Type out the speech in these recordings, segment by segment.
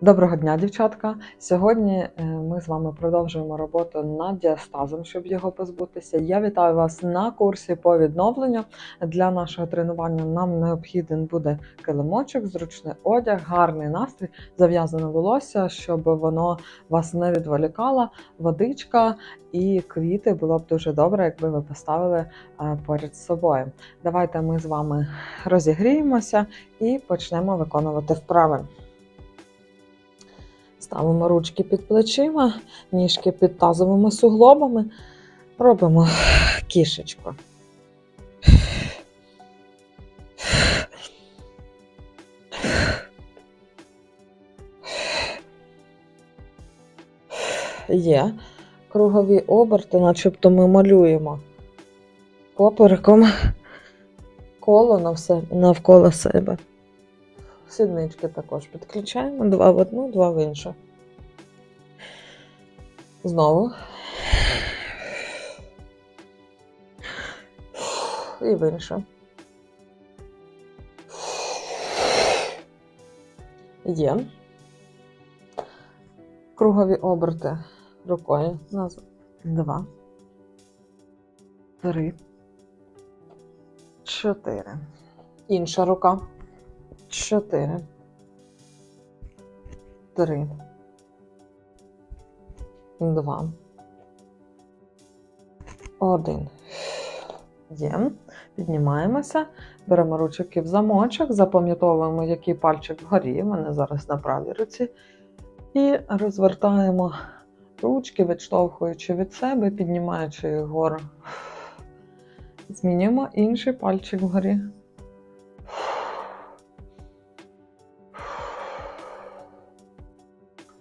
Доброго дня, дівчатка! Сьогодні е, ми з вами продовжуємо роботу над діастазом, щоб його позбутися. Я вітаю вас на курсі по відновленню. Для нашого тренування нам необхіден буде килимочок, зручний одяг, гарний настрій, зав'язане волосся, щоб воно вас не відволікало, водичка і квіти. Було б дуже добре, якби ви поставили е, поряд з собою. Давайте ми з вами розігріємося і почнемо виконувати вправи. Ставимо ручки під плечима, ніжки під тазовими суглобами. Робимо кішечку. Є кругові оберти, начебто ми малюємо попереком коло навколо себе. Сіднички також підключаємо. Два в одну, два в іншу. Знову. І в іншу. Є. Кругові оберти рукою. Назад. Два. Три. Чотири. Інша рука. Чотири. Три. Два. Один. Є. Піднімаємося. Беремо ручки в замочок, запам'ятовуємо, який пальчик вгорі. У мене зараз на правій руці. І розвертаємо ручки, відштовхуючи від себе, піднімаючи вгору. Змінюємо інший пальчик вгорі.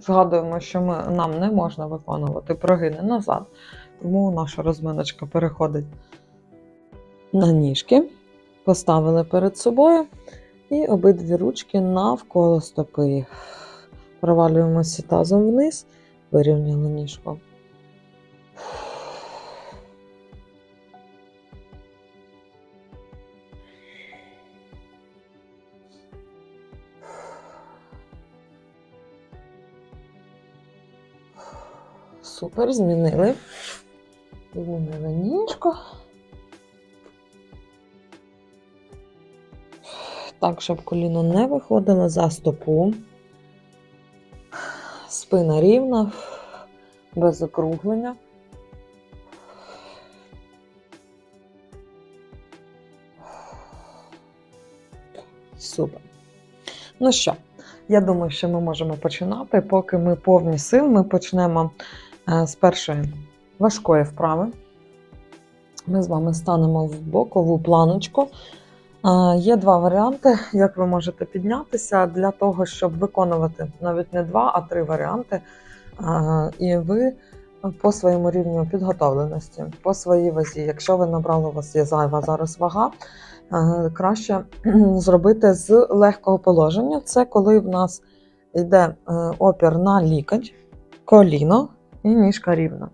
Згадуємо, що ми, нам не можна виконувати прогини назад, тому наша розминочка переходить на ніжки, поставили перед собою і обидві ручки навколо стопи. Провалюємося тазом вниз, вирівняли ніжку. Супер, змінили. Змінили ніжку. Так, щоб коліно не виходило за стопу. Спина рівна, без округлення. Супер. Ну що, я думаю, що ми можемо починати. Поки ми повні сил, ми почнемо з першої важкої вправи. Ми з вами станемо в бокову планочку. Е, Є два варіанти, як ви можете піднятися для того, щоб виконувати навіть не два, а три варіанти. Е, І ви по своєму рівню підготовленості, по своїй вазі. Якщо ви набрали, у вас є зайва зараз вага, е, краще зробити з легкого положення. Це коли в нас йде е, опір на лікоть, коліно і ніжка рівна.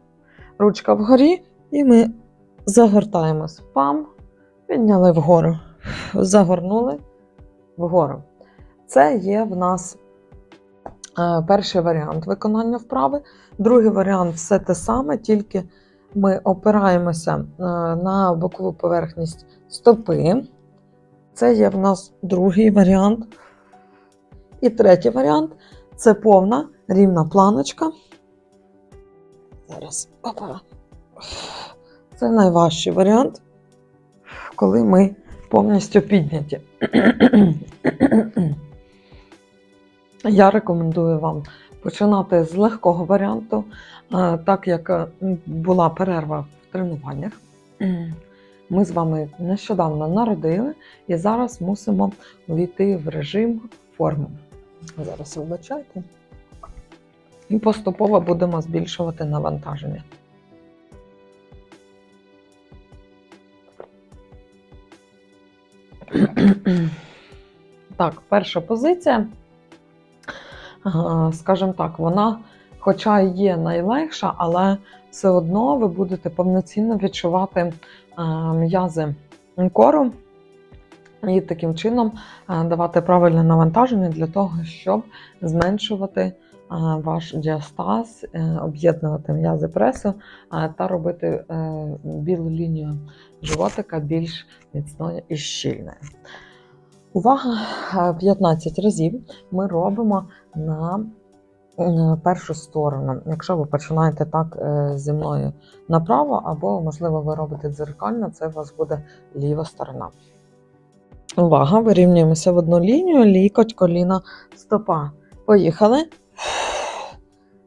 Ручка вгорі, і ми загортаємось. Пам, підняли вгору, загорнули вгору. Це є в нас е, перший варіант виконання вправи. Другий варіант все те саме, тільки ми опираємося е, на бокову поверхність стопи. Це є в нас другий варіант. І третій варіант це повна рівна планочка. Зараз. Опа. Це найважчий варіант, коли ми повністю підняті. Я рекомендую вам починати з легкого варіанту, е, так як е, була перерва в тренуваннях. Ми з вами нещодавно народили і зараз мусимо війти в режим форми. Зараз вибачайте. І поступово будемо збільшувати навантаження. Так, перша позиція, скажімо так, вона, хоча є найлегша, але все одно ви будете повноцінно відчувати м'язи кору І таким чином е, давати правильне навантаження для того, щоб зменшувати е, ваш діастаз, е, об'єднувати м'язи пресу е, та робити е, білу лінію животика більш міцною і щільною. Увага! е, 15 разів ми робимо на е, першу сторону. Якщо ви починаєте так е, зі мною направо, або, можливо, ви робите дзеркально, це у вас буде ліва сторона. Увага, вирівнюємося в одну лінію, лікоть, коліна, стопа. Поїхали.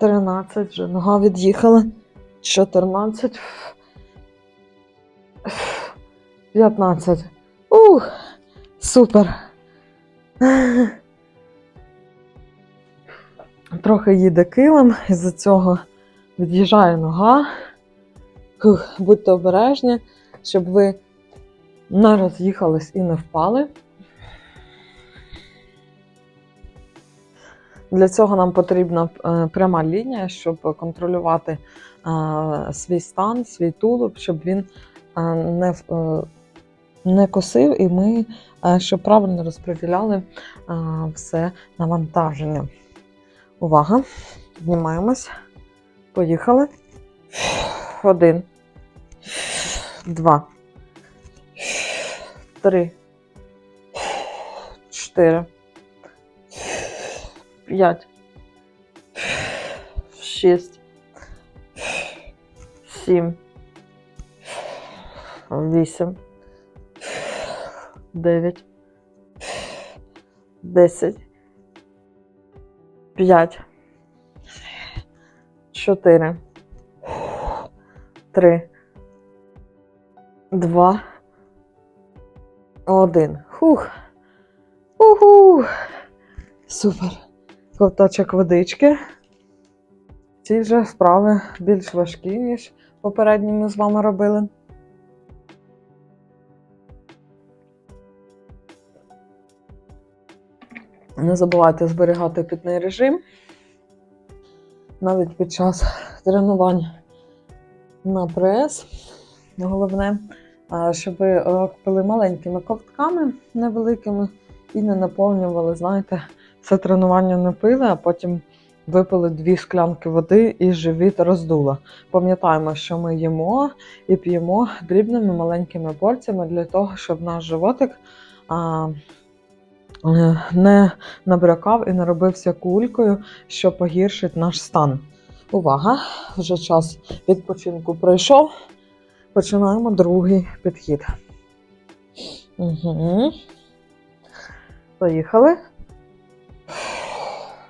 13, вже нога від'їхала, 14, 15. Ух, супер. Трохи їде килим, із-за цього від'їжджає нога. Будьте обережні, щоб ви не роз'їхались і не впали. Для цього нам потрібна е, пряма лінія, щоб контролювати е, свій стан, свій тулуб, щоб він е, не, не косив, і ми щоб правильно розподіляли все навантаження. Увага! Піднімаємось. Поїхали. Один. Два три, чотири, п'ять, шість, сім, вісім, дев'ять, десять, п'ять, чотири, три, два. Один. Хух. Уху. Супер. Ковточок водички. Ці вже вправи більш важкі, ніж попередні ми з вами робили. Не забувайте зберігати питний режим. Навіть під час тренувань на прес. Головне щоб ви е, пили маленькими ковтками невеликими і не наповнювали, знаєте, це тренування не пили, а потім випили дві склянки води і живіт роздуло. Пам'ятаємо, що ми їмо і п'ємо дрібними маленькими порціями для того, щоб наш животик а, е, не набрякав і не робився кулькою, що погіршить наш стан. Увага! Вже час відпочинку пройшов. Починаємо другий підхід. Угу. Поїхали.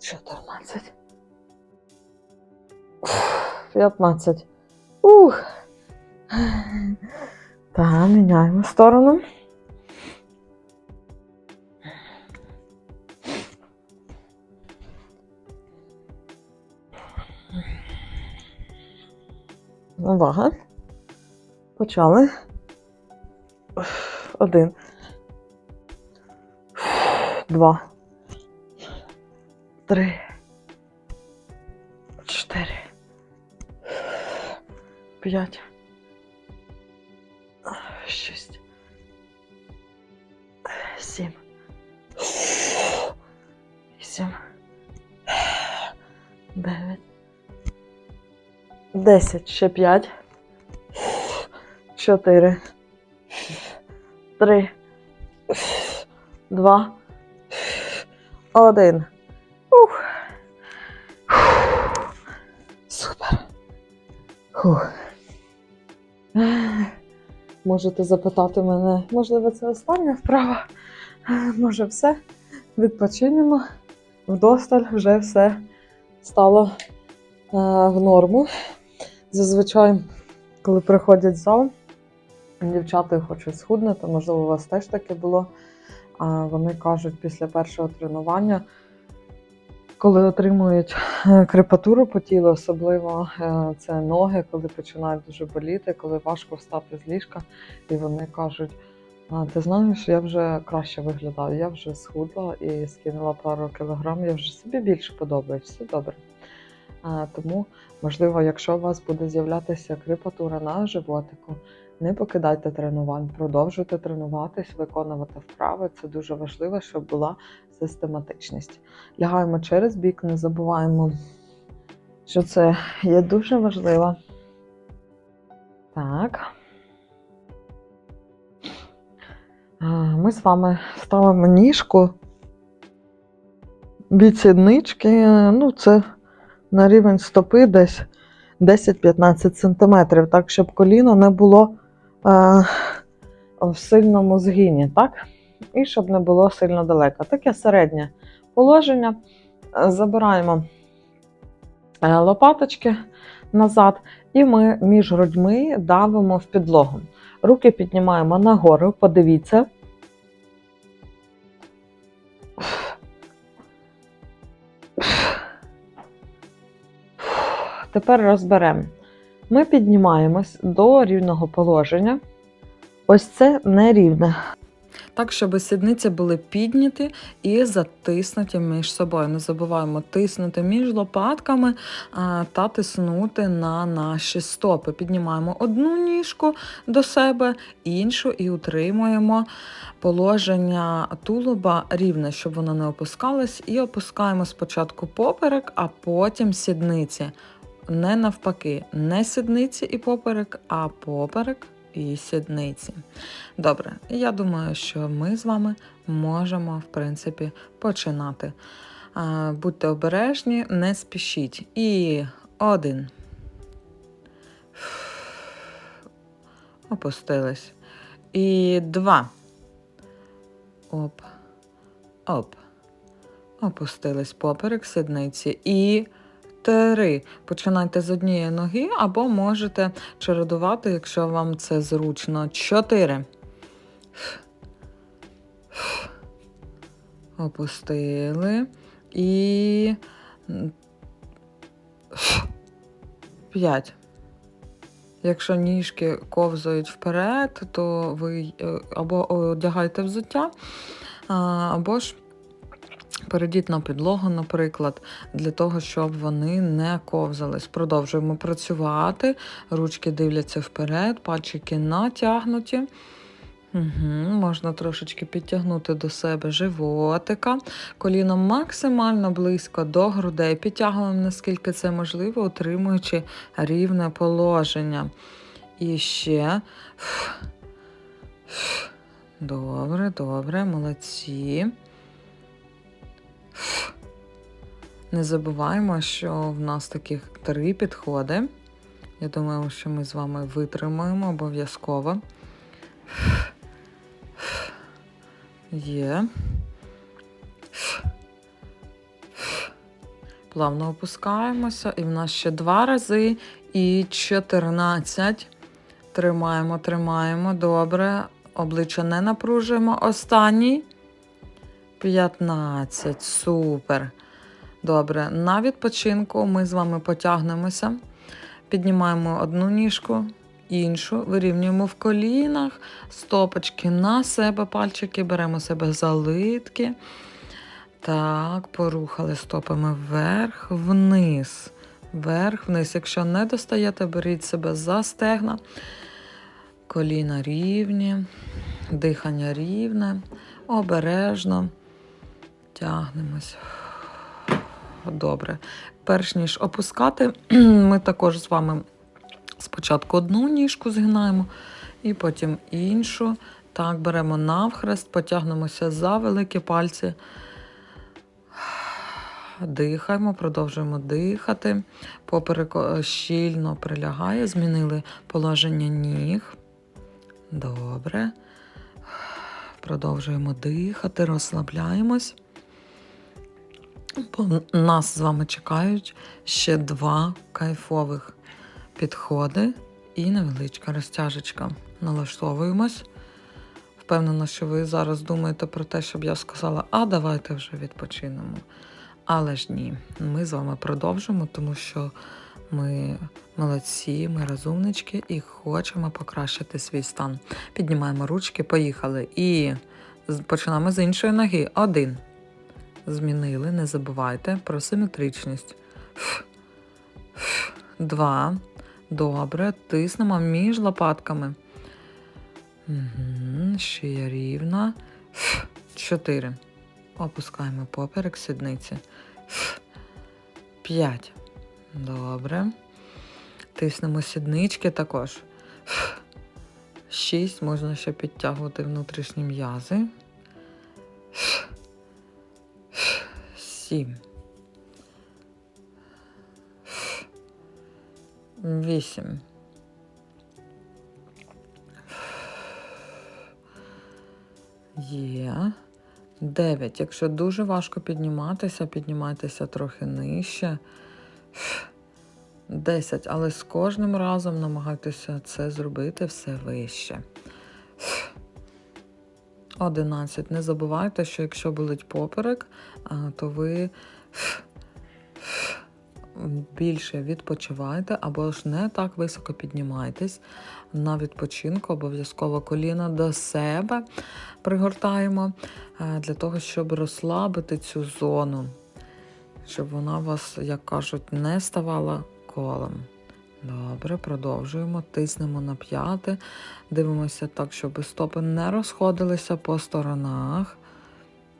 Чотирнадцять. П'ятнадцять. Ух. Та, міняємо сторону. Увага. Почали. Один. Два. Три. Чотири. П'ять. Шість. Сім. Вісім. Дев'ять. Десять. Ще п'ять. Чотири. три, два, один. Можете запитати мене, можливо, це остання вправа. Може, все. Відпочинемо. Вдосталь вже все стало е, в норму. Зазвичай, коли приходять в зал, дівчата хочуть схуднути, можливо, у вас теж таке було. Вони кажуть після першого тренування, коли отримують е, крепатуру по тілу, особливо е, це ноги, коли починають дуже боліти, коли важко встати з ліжка, і вони кажуть: «А, ти знаєш, я вже краще виглядаю, я вже схудла і скинула пару кілограм, я вже собі більше подобаюсь, все добре. Тому, можливо, якщо у вас буде з'являтися крепатура на животику, не покидайте тренувань, продовжуйте тренуватись, виконувати вправи. Це дуже важливо, щоб була систематичність. Лягаємо через бік, не забуваємо, що це є дуже важливо. Так. Ми з вами ставимо ніжку від сіднички. Ну, це на рівень стопи десь 10-15 см, так, щоб коліно не було е, в сильному згині, так? І щоб не було сильно далеко. Таке середнє положення. Е, Забираємо е, лопаточки назад, і ми між грудьми давимо в підлогу. Руки піднімаємо нагору, подивіться. Тепер розберемо. Ми піднімаємось до рівного положення. Ось це нерівне. Так, щоб сідниці були підняті і затиснуті між собою. Не забуваємо тиснути між лопатками та тиснути на наші стопи. Піднімаємо одну ніжку до себе, іншу і утримуємо положення тулуба рівне, щоб воно не опускалось. І опускаємо спочатку поперек, а потім сідниці. Не навпаки, не сідниці і поперек, а поперек і сідниці. Добре, я думаю, що ми з вами можемо, в принципі, починати. Будьте обережні, не спішіть. І один. Опустились. І два. Оп. Оп. Опустились поперек сідниці. І три. Починайте з однієї ноги, або можете чередувати, якщо вам це зручно. Чотири. Опустили. І. П'ять. Якщо ніжки ковзають вперед, то ви е, або одягаєте взуття, або ж перейдіть на підлогу, наприклад, для того, щоб вони не ковзались. Продовжуємо працювати, ручки дивляться вперед, пальчики натягнуті. Угу, Можна трошечки підтягнути до себе животика. Коліно максимально близько до грудей. Підтягуємо, наскільки це можливо, утримуючи рівне положення. І ще. Добре, добре, молодці. Не забуваємо, що в нас таких три підходи. Я думаю, що ми з вами витримаємо обов'язково. Є. Плавно опускаємося. І в нас ще два рази. І 14. Тримаємо, тримаємо. Добре. Обличчя не напружуємо. Останній. 15. Супер. Добре. На відпочинку ми з вами потягнемося. Піднімаємо одну ніжку, іншу, вирівнюємо в колінах, стопочки на себе, пальчики, беремо себе за литки. Так, порухали стопами вверх, вниз, вверх, вниз. Якщо не достаєте, беріть себе за стегна. Коліна рівні, дихання рівне, обережно. Тягнемось. Добре. Перш ніж опускати, ми також з вами спочатку одну ніжку згинаємо, і потім іншу. Так, беремо навхрест, потягнемося за великі пальці. Дихаємо, продовжуємо дихати. Поперек е, щільно прилягає, змінили положення ніг. Добре. Продовжуємо дихати, розслабляємось. Бо Нас з вами чекають ще два кайфових підходи і невеличка розтяжечка. Налаштовуємось. Впевнена, що ви зараз думаєте про те, щоб я сказала, а давайте вже відпочинемо. Але ж ні, ми з вами продовжимо, тому що ми молодці, ми розумнички і хочемо покращити свій стан. Піднімаємо ручки, поїхали. І починаємо з іншої ноги. Один. Змінили, не забувайте про симетричність. Два. Добре. Тиснемо між лопатками. Угу. Шия рівна. Чотири. Опускаємо поперек сідниці. П'ять. Добре. Тиснемо сіднички також. Шість. Можна ще підтягувати внутрішні м'язи. Сім. Вісім. Є. 9. Якщо дуже важко підніматися, піднімайтеся трохи нижче. 10. Але з кожним разом намагайтеся це зробити все вище. 11. Не забувайте, що якщо болить поперек, то ви більше відпочивайте або ж не так високо піднімайтесь. На відпочинку обов'язково коліна до себе пригортаємо е, для того, щоб розслабити цю зону, щоб вона вас, як кажуть, не ставала колом. Добре, продовжуємо, тиснемо на п'яти, дивимося так, щоб стопи не розходилися по сторонах.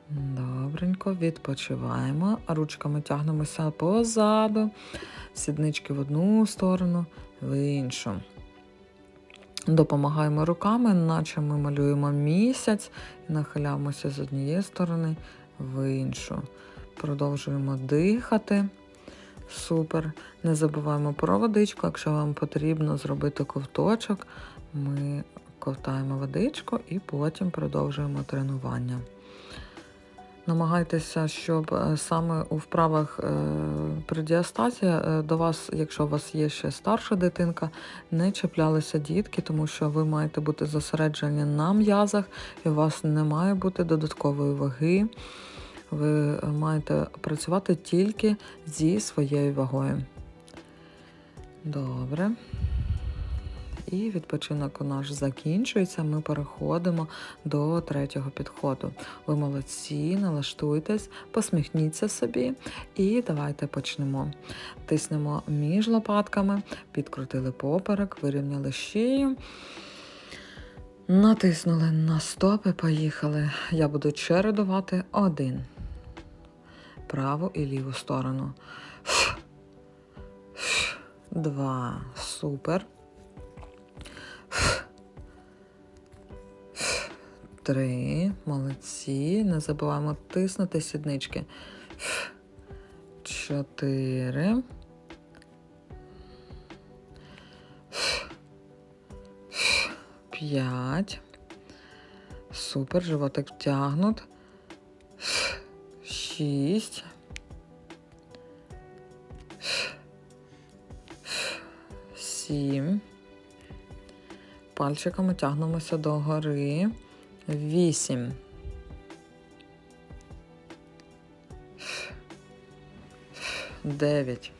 Добренько, відпочиваємо. Ручками тягнемося позаду, сіднички в одну сторону, в іншу. Допомагаємо руками, наче ми малюємо місяць і нахиляємося з однієї сторони в іншу. Продовжуємо дихати. Супер. Не забуваємо про водичку. Якщо вам потрібно зробити ковточок, ми ковтаємо водичку і потім продовжуємо тренування. Намагайтеся, щоб е, саме у вправах е, при діастазі е, до вас, якщо у вас є ще старша дитинка, не чіплялися дітки, тому що ви маєте бути зосереджені на м'язах, і у вас не має бути додаткової ваги. Ви маєте працювати тільки зі своєю вагою. Добре. І відпочинок наш закінчується. Ми переходимо до третього підходу. Ви молодці, налаштуйтесь, посміхніться собі і давайте почнемо. Тиснемо між лопатками, підкрутили поперек, вирівняли шию. Натиснули на стопи, поїхали. Я буду чередувати один. Праву і ліву сторону. Два. Супер. Три. Молодці. Не забуваємо тиснути сіднички. Чотири. П'ять. Супер. Животик втягнут. Шість. Сім. Пальчиками тягнемося до гори. Вісім. Дев'ять.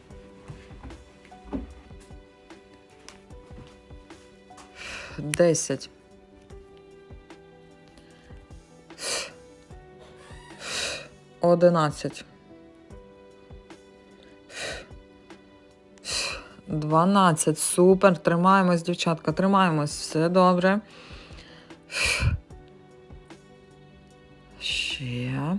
Десять. Одинадцять. Дванадцять. Супер. Тримаємось, дівчатка, тримаємось. Все добре. Ще.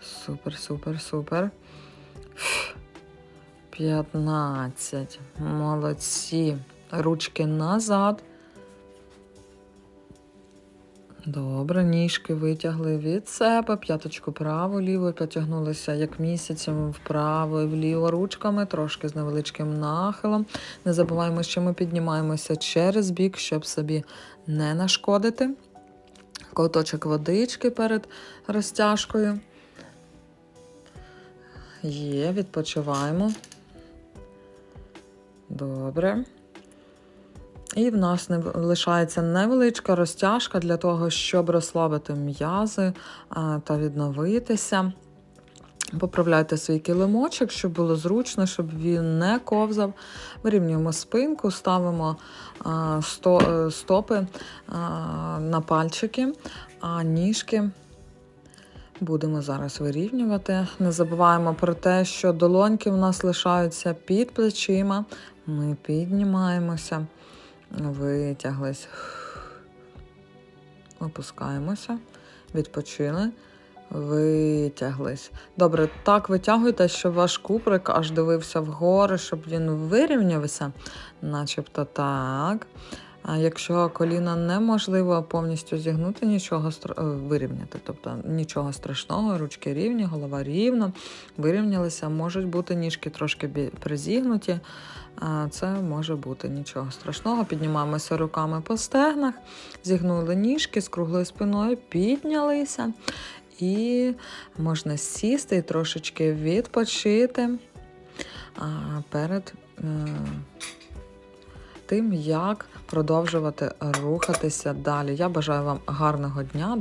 Супер, супер, супер. П'ятнадцять. Молодці. Ручки назад. Добре, ніжки витягли від себе, п'яточку право, ліво, потягнулися як місяцем вправо і вліво ручками, трошки з невеличким нахилом. Не забуваємо, що ми піднімаємося через бік, щоб собі не нашкодити. Ковточок водички перед розтяжкою. Є, відпочиваємо. Добре. І в нас не лишається невеличка розтяжка для того, щоб розслабити м'язи та відновитися. Поправляйте свій килимочок, щоб було зручно, щоб він не ковзав. Вирівнюємо спинку, ставимо е, стопи на пальчики, а ніжки будемо зараз вирівнювати. Не забуваємо про те, що долоньки в нас лишаються під плечима. Ми піднімаємося, витяглись, опускаємося, відпочили. Витяглись. Добре, так витягуйте, щоб ваш куприк аж дивився вгору, щоб він вирівнявся, начебто так. А якщо коліна неможливо повністю зігнути, нічого е, вирівняти, тобто нічого страшного, ручки рівні, голова рівна, вирівнялися, можуть бути ніжки трошки призігнуті. Це може бути нічого страшного. Піднімаємося руками по стегнах, зігнули ніжки з круглою спиною, піднялися. І можна сісти і трошечки відпочити перед е, тим, як продовжувати рухатися далі. Я бажаю вам гарного дня.